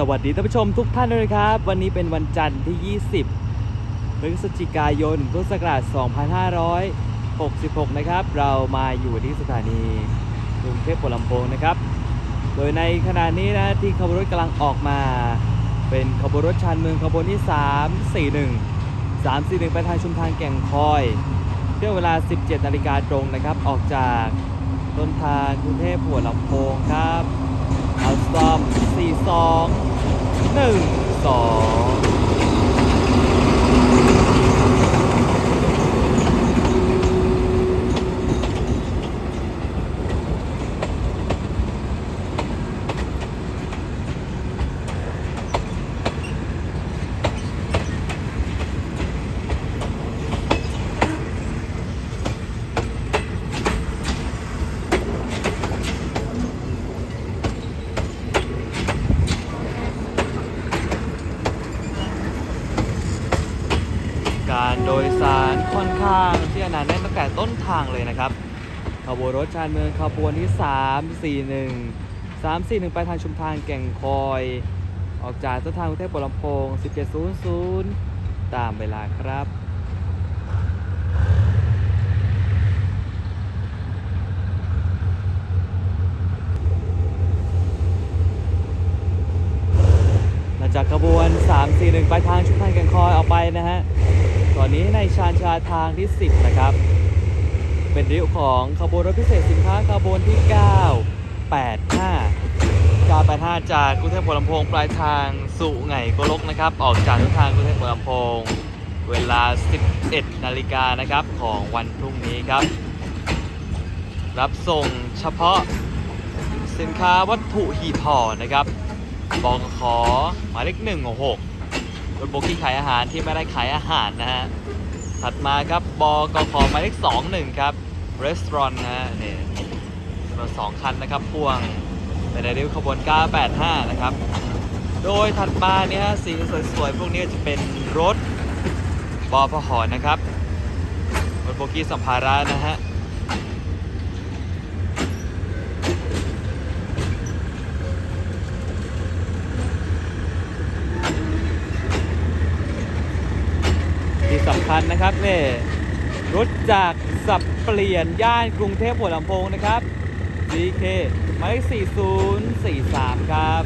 สวัสดีท่านผู้ชมทุกท่านเลยครับ วันนี้เป็นวันจันทร์ที่ 20พฤศจิกายนพุทธศักราช 2566 นะครับ เรามาอยู่ที่สถานีกรุงเทพปวลำโพงนะครับ โดยในขณะนี้นะที่ขบวนรถกำลังออกมา เป็นขบวนรถชานเมืองขบวนที่ 341 341ไปทางชุมทางแก่งคอยเที่ยวเวลา 17 นาฬิกาตรงนะครับ ออกจากต้นทางกรุงเทพปวลำโพงครับเอาสตอมสี่ 1 2 แน่นตั้งแต่ต้นทางเลยนะครับขบวนรถชานเมืองขบวนที่ 341 341ไปทางชุมทางแก่งคอย ออกจากเส้นทางกรุงเทพปลำโพง 1700 ตามเวลาครับหลังจากขบวน 341 ไปทางชุมทางแก่งคอยออกไปนะฮะ ตอนนี้ในชานชาลาทางที่ 10 นะครับ เป็นริ้วของขบวนรถพิเศษสินค้าขบวนที่ 985 985 จากกรุงเทพหัวลำโพงปลายทางสู่ไงโกลกนะครับ ออกจากเส้นทางกรุงเทพหัวลำโพง เวลา 11 นาฬิกานะครับของวันพรุ่งนี้ครับ รับส่งเฉพาะสินค้าวัตถุหีบห่อนะครับบกขอหมายเลข1 6รถโบกี้ขายอาหารที่ไม่ได้ขายอาหารนะฮะ ถัดมาครับบกขอหมายเลข21ครับ รีสอร์ทนะฮะนี่รถสองคันนะครับพ่วงเป็นในริ้วขบวน 985 นะครับ โดยถัดมาเนี่ยสีสวยๆ พวกนี้จะเป็นรถบอพหอนะครับรถโบกี้สัมภาระนะฮะที่สำคัญนะครับนี่ รถจากสับเปลี่ยนย่านกรุงเทพหัวลำโพงนะครับ DK หมายเลข4043 ครับ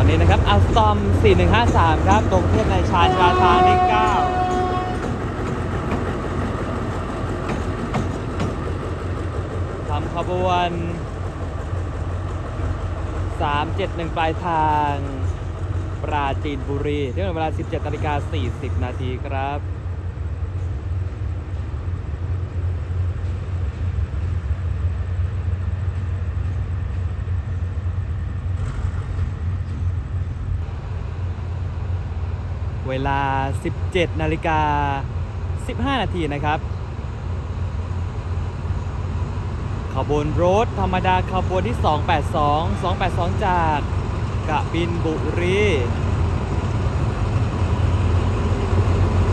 ตอนนี้นะครับอัลสตอม 4153 ครับ ตรงเทพในชานชาชาทางที่9ทำขบวน 371 ปลายทาง ปราจีนบุรีที่เวลา 17นาฬิกา40 นาทีครับ เวลา 17 นาฬิกา 15 นาทีนะครับขบวนรถธรรมดาขบวนที่ 282 282 จากกะบินบุรี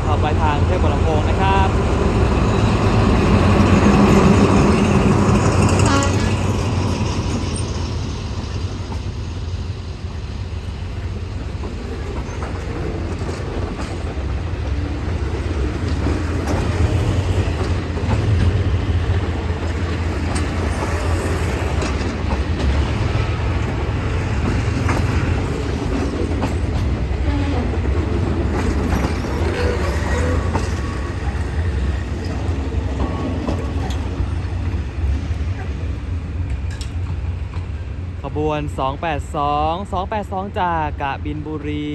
ขับไปทางเทพบุรีลำโพงนะครับ ขบ วน 282 282 จากกะบินบุรี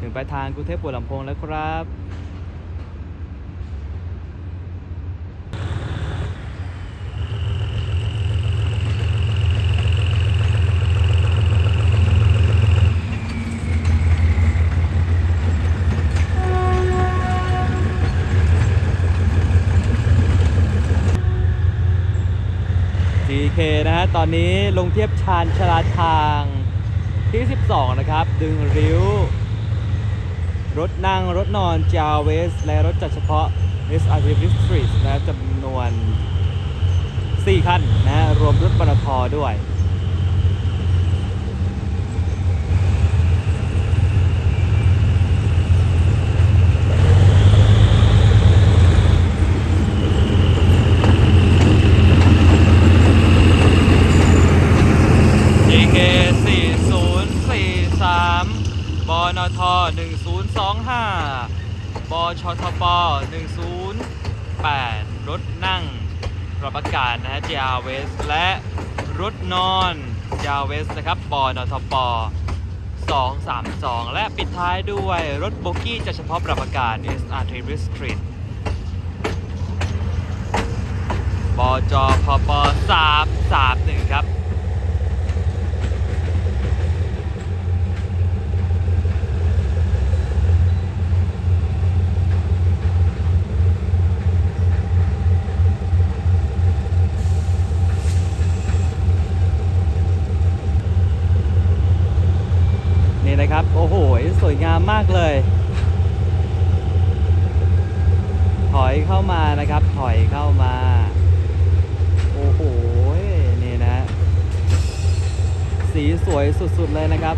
ถึงปลายทางกรุงเทพปวดลำโพงแล้วครับ 4K นะฮะ ตอนนี้ลงเทียบชานชลาทางที่ 12 นะครับ ดึงริ้ว รถนั่ง รถนอนจาเวส และรถจัดเฉพาะ SRT Street นะจำนวน 4 คันนะฮะรวมรถปตทด้วย DK 4043บนท1025บชท ป108 รถนั่งรับประการนะฮะ JR West และรถนอน JR West นะครับบนทป232 และปิดท้ายด้วยรถโบกี้จะเฉพาะปรับอากาศ SRT Street บจพป331 ครับ นี่นะครับ โอ้โห สวยงา มากเลย ถอยเข้ามานะครับ ถอยเข้ามา โอ้โห นี่นะ สีสวยสุดๆเลยนะครับ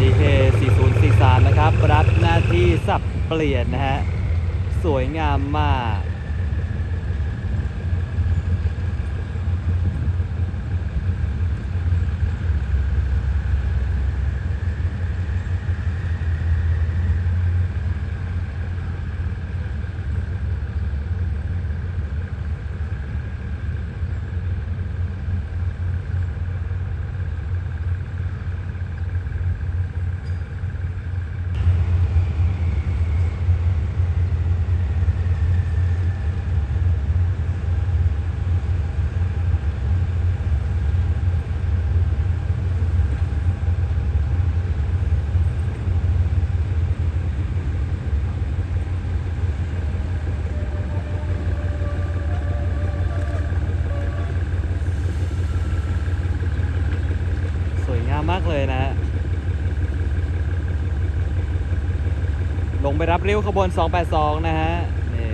DK 4043 นะครับ รับหน้าที่สับเปลี่ยนนะฮะ สวยงามมาก สวยงามมากเลยนะฮะ ลงไป รับเริ้วขบวน 282 นะฮะ นี่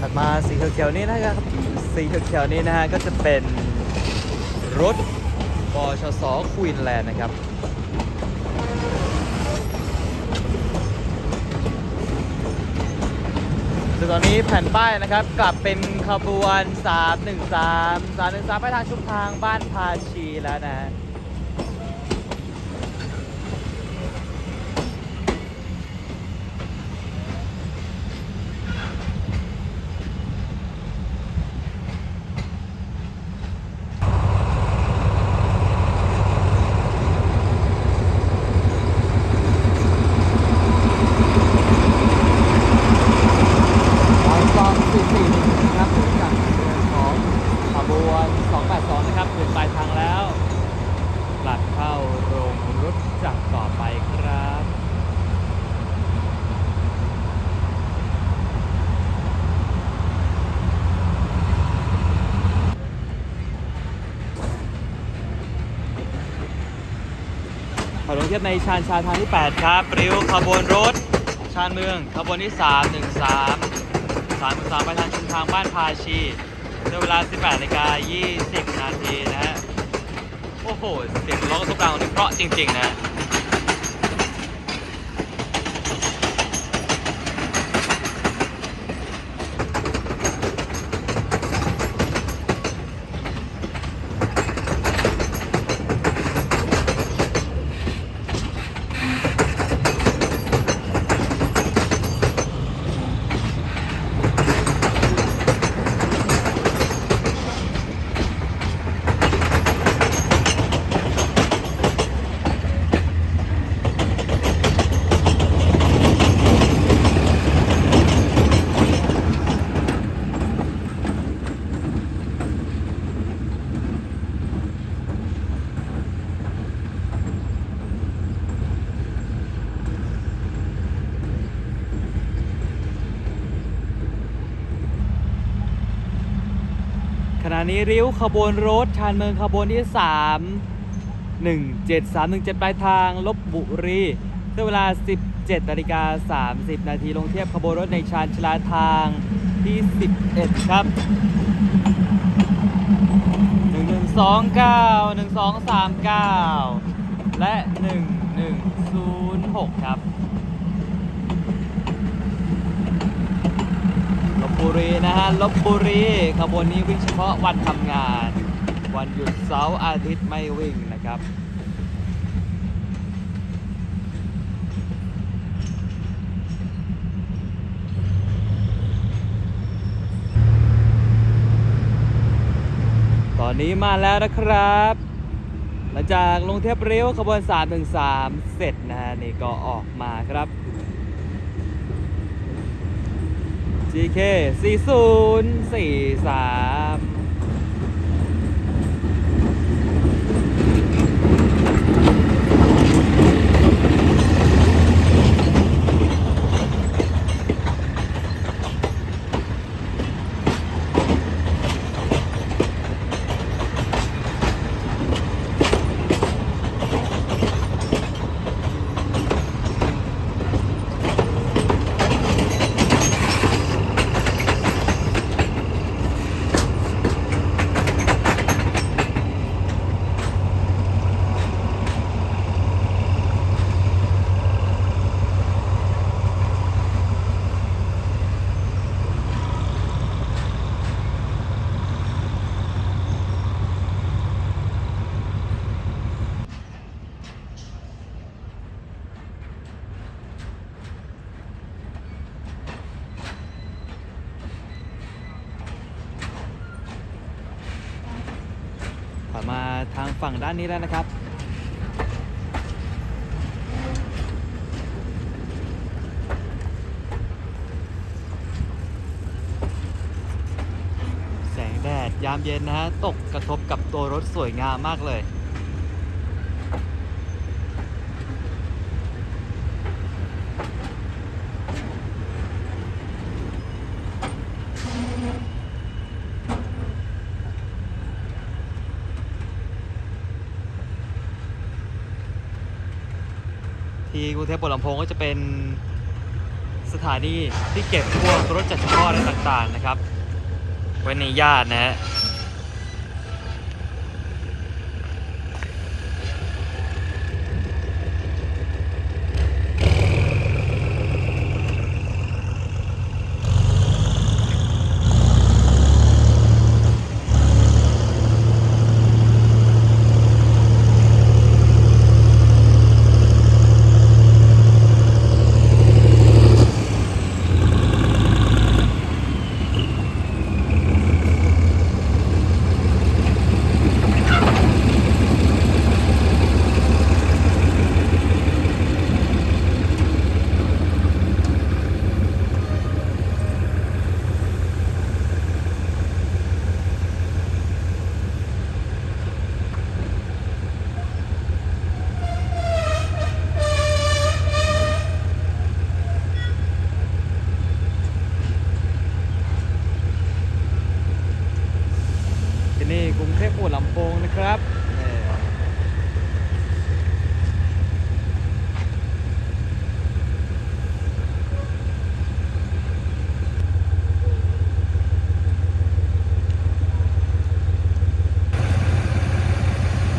ถัดมาสี เขียวๆนี้นะครับสีเขียวๆนี้นะฮะก็จะเป็นรถบชสควีนแลนด์นะครับซึ่งตอนนี้แผ่นป้ายนะครับ กลับเป็นขบวน 313 313 ไปทางชุมทางบ้านพาชีแล้วนะฮะ สองสองสี่สี่หนึ่งนะครับจากเรือของขบวน 282 นะครับถึงปลายทางแล้วกลับเข้าโรงรถจักรต่อไปครับ ขอลงเทียบในชานชาทางที่ 8 ครับริ้วขบวนรถ ชานเมืองขบวนที่ 3 1 3 3 3ไปทางชุมทางบ้านพาชีด้วยเวลา 18นาฬิกา20 นาทีนะฮะ โอ้โห เสียงร้องทุกกลางนี่เพราะจริง ๆ นะ นี้ริ้วขบวนรถชานเมืองขบวนที่ 3 17317ปลายทางลบบุรีเวลา 17นาฬิกา30 นาทีลงเทียบขบวนรถในชานชลาทางที่ 11 ครับ 1129 1239 และ 1106 ครับ ล บุรีนะฮะลบบุรีขบวนนี้วิ่งเฉพาะวันทำงาน วันหยุดเสาร์อาทิตย์ไม่วิ่งนะครับตอนนี้มาแล้วนะครับหลังจากลงเทียบเร็วขบวน3ถึง3เสร็จนะฮะนี่ก็ออกมาครับ GK 4043 ผ่านมาทานนี้แล้วนะครับแสงแดดยามเย็นนะฮะตกกระทบกับตัวรถสวยงามมากเลย ที่ กรุงเทพปวดลำโพงก็จะเป็นสถานีที่เก็บพวกรถจัดเฉพาะอะไรต่างๆนะครับ ไว้ในญาตินะฮะ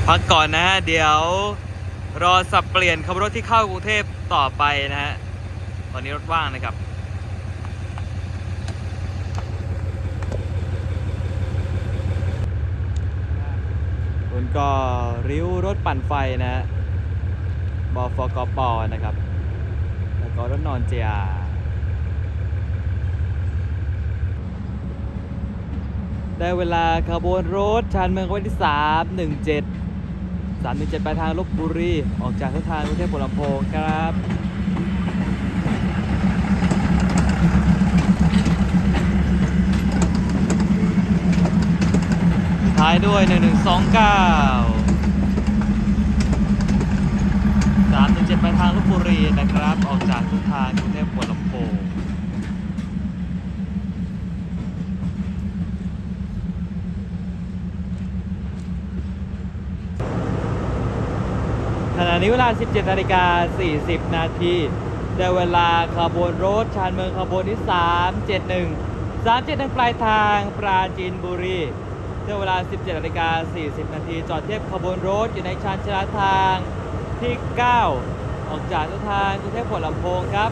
พักก่อนนะฮะ เดี๋ยวรอสับเปลี่ยนขบวนรถที่เข้ากรุงเทพต่อไปนะฮะ ตอนนี้รถว่างนะครับคุณก็ริ้วรถปั่นไฟนะฮะบฟกปนะครับ แล้วก็รถนอนเจียได้เวลาขบวนรถชานเมืองวันที่ 317 317ไปทางลบบุรี ออกจากเส้นทางกรุงเทพปลำโพงครับท้ายด้วย 1129 317ไปทางลบบุรีนะครับ ออกจากทุกทางกรุงเทพปวดลำโพงขณะ นี้เวลา 17นาฬิกา40 นาทีได้เวลาขบวนรถชานเมืองขบวนที่ 371 371 ปลายทางปราจีนบุรีได้เวลา 17นาฬิกา40 นาทีจอดเทียบขบวนรถอยู่ในชานชลาทางที่ 9 ออกจากเส้นทางกรุงเทพหัวลำโพงครับ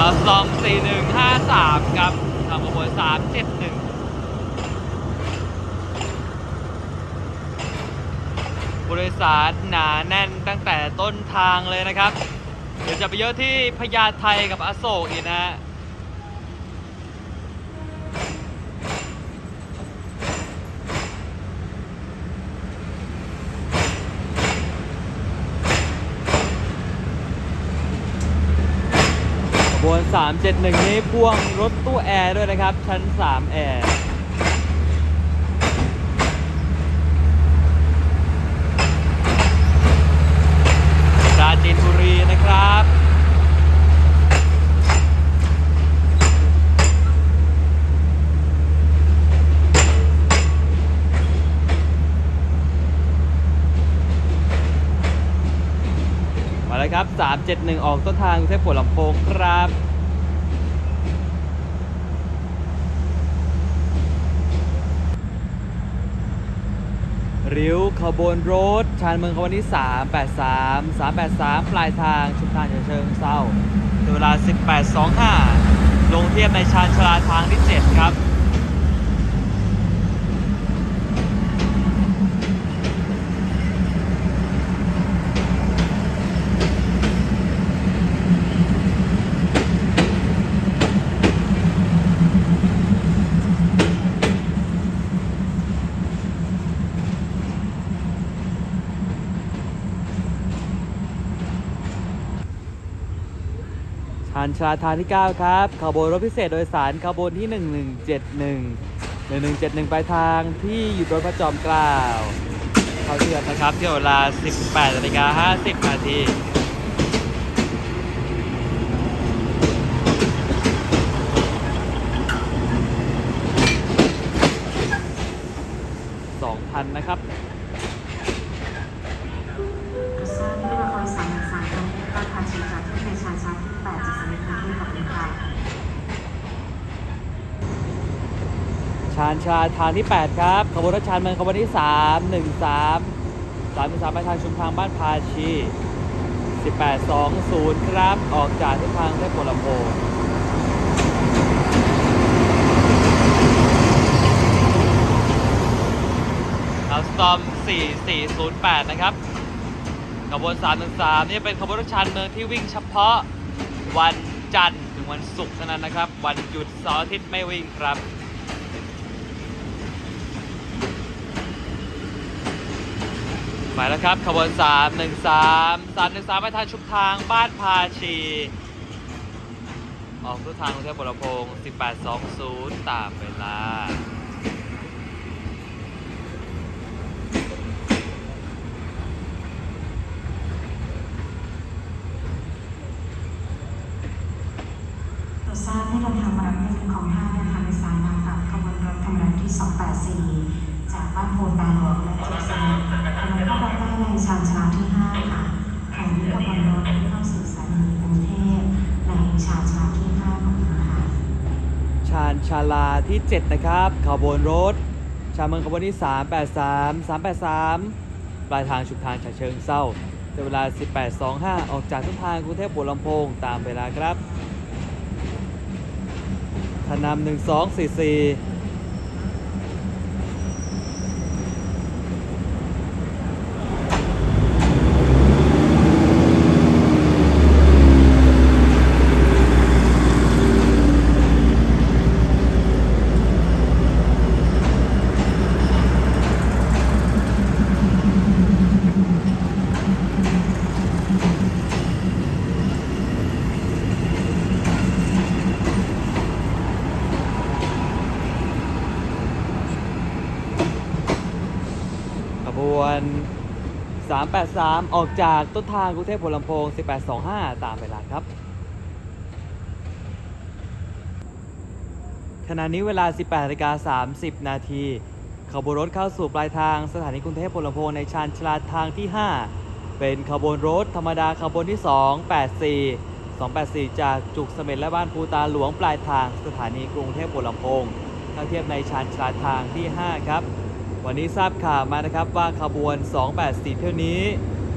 อาซอม4153 ครับทางขบวน371 บริษัทหนาแน่นตั้งแต่ต้นทางเลยนะครับ เดี๋ยวจะไปเยอะที่พญาไทกับอโศกอีกนะฮะขบวน 371 นี้พ่วงรถตู้แอร์ด้วยนะครับ ชั้น 3 แอร์ ปราจีนบุรีนะครับ มาเลยครับ 371 ออกต้นทางกรุงเทพหัวลำโพงครับริ้วขบวนรถ ชานเมืองขบวนที่ 383 383 ปลายทางชุมทางเชิงเศร้าเวลา 18.25 ลงเทียบในชานชลาทางที่ 7 ครับ ชานชาลาทางที่ 9 ครับขบวนรถพิเศษโดยสารขบวนที่ 1171 1171ปลายทางที่อยู่บนพระจอมเกล้าเข้าเชือดนะครับที่เวลา 18นาฬิกา50นาทีานชาลาทางที่ 8 ครับ ขบวนรถชานเมืองขบวนที่ 313 313ไปทางชุมทางบ้านพาชี 1820 ครับ ออกจากเส้นทางเทพโพลำโพอัลสตอม 4408 นะครับ ขบวน 313 นี่เป็นขบวนรถชานเมืองที่วิ่งเฉพาะวันจันทร์ถึงวันศุกร์เท่านั้นนะครับ วันหยุดเสาร์อาทิตย์ไม่วิ่งครับ มาแล้วครับขบวน3 1 3 3 1 3ไปทางชุมทางบ้านพาชี ออกทุกทางกรุงเทพบรพงศ์1820 ตามเวลาตรวทราบให้เดินทางมารับเงินของท่านนะคะในสายนามกับขบวนรถขบวนที่ 284 จากบ้านโพนบาหลวงและจ็ดสมุทรขบวนเข้ารับได้ใน ชานชาที่ 5 ค่ะของนิกรบอลรถเข้าสู่สถานีกรุงเทพในชานชาที่ 5 ของคุณค่ะ ชานชาลาที่ 7 นะครับขบวนรถ ชาเมืองขบวนที่ 383 383 ปลายทางชุมทางฉะเชิงเซาเวลา 18.25 ออกจากทุกทางกรุงเทพหัวลำโพงตามเวลาครับทนาม1244 บวน 383 ออกจากต้นทางกรุงเทพหัวลำโพง 1825 ตามเวลาครับ ขณะนี้เวลา 18นาฬิกา30 นาทีขบวนรถเข้าสู่ปลายทางสถานีกรุงเทพหัวลำโพงในชานชลาทางที่ 5 เป็นขบวนรถธรรมดาขบวนที่ 284 284 จากจุกเสม็ดและบ้านภูตาหลวงปลายทางสถานีกรุงเทพหัวลำโพงเข้าเทียบในชานชลาทางที่ 5 ครับ วันนี้ทราบข่าวมานะครับว่าขบวน 284 เที่ยวนี้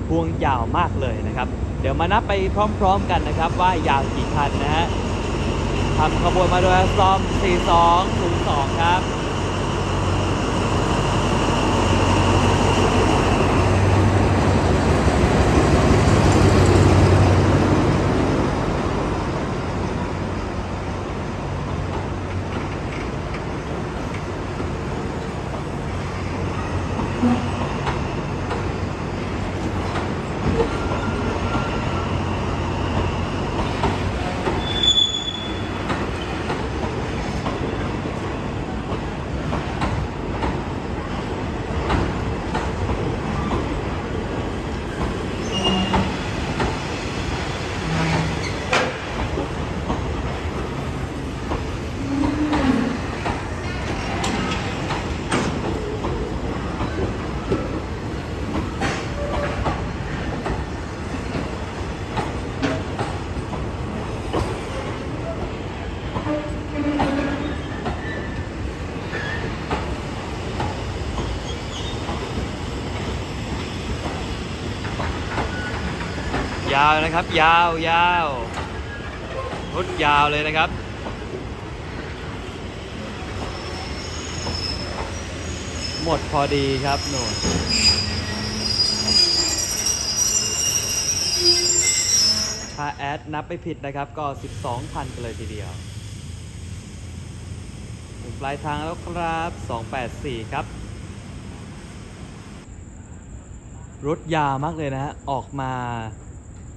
พวงยาวมากเลยนะครับ เดี๋ยวมานับไปพร้อมๆกันนะครับ ว่ายาวกี่คันนะฮะทำขบวนมาโดยซอม 4202 ครับ ยาวนะครับ ยาวยาวรถยาวเลยนะครับ หมดพอดีครับหนูถ้าแอดนับไม่ผิดนะครับ ก็ 12พันกันเลยทีเดียวถึงปลายทางแล้วครับ 284 ครับรถยาวมากเลยนะฮะ ออกมา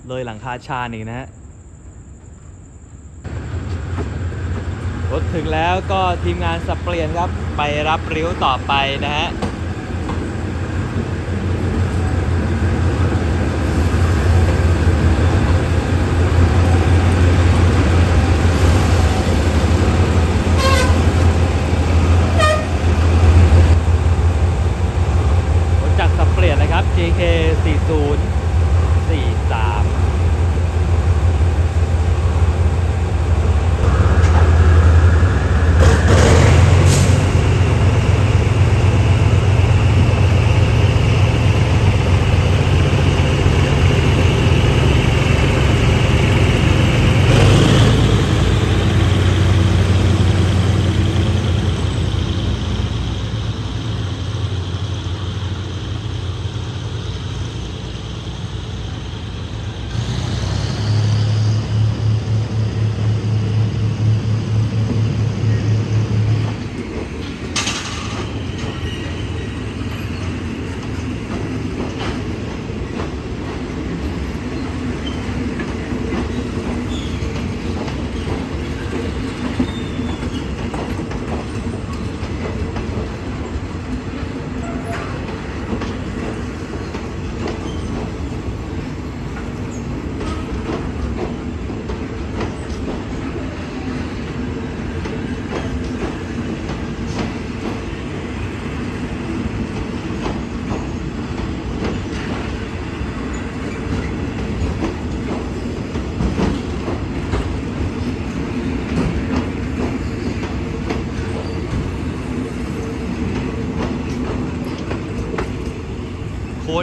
เลยหลังคาชานอีกนะฮะรถถึงแล้วก็ทีมงานสับเปลี่ยนครับไปรับริ้วต่อไปนะฮะ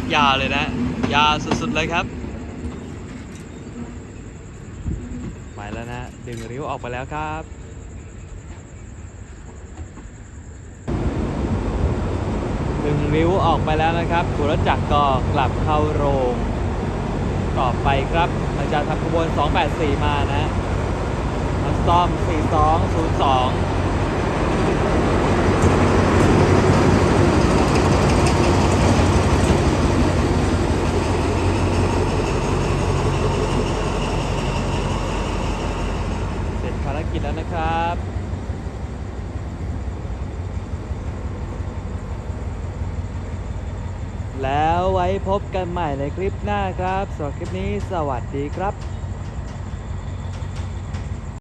ตรยาวเลยนะ ยาวสุดๆเลยครับไปแล้วนะ ดึงริ้วออกไปแล้วครับ ดึงริ้วออกไปแล้วนะครับหัวรถจักรก็กลับเข้าโรงต่อไปครับหลังจากทำขบวน 284 มานะมัสตอม 4202 เสร็จภารกิจแล้วนะครับ แล้วไว้พบกันใหม่ในคลิปหน้าครับสำหรับคลิปนี้สวัสดีครับ